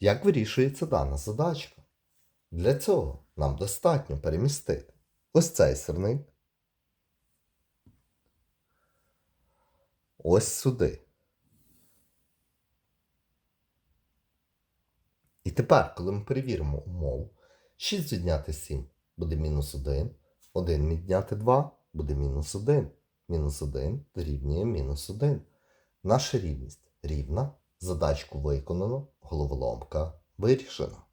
Як вирішується дана задачка? Для цього нам достатньо перемістити ось цей сирник. Ось сюди. І тепер, коли ми перевіримо умову, 6 відняти 7 буде мінус 1, 1 відняти 2 буде мінус 1, мінус 1 дорівнює мінус 1. Наша рівність рівна, задачку виконано, головоломка вирішена.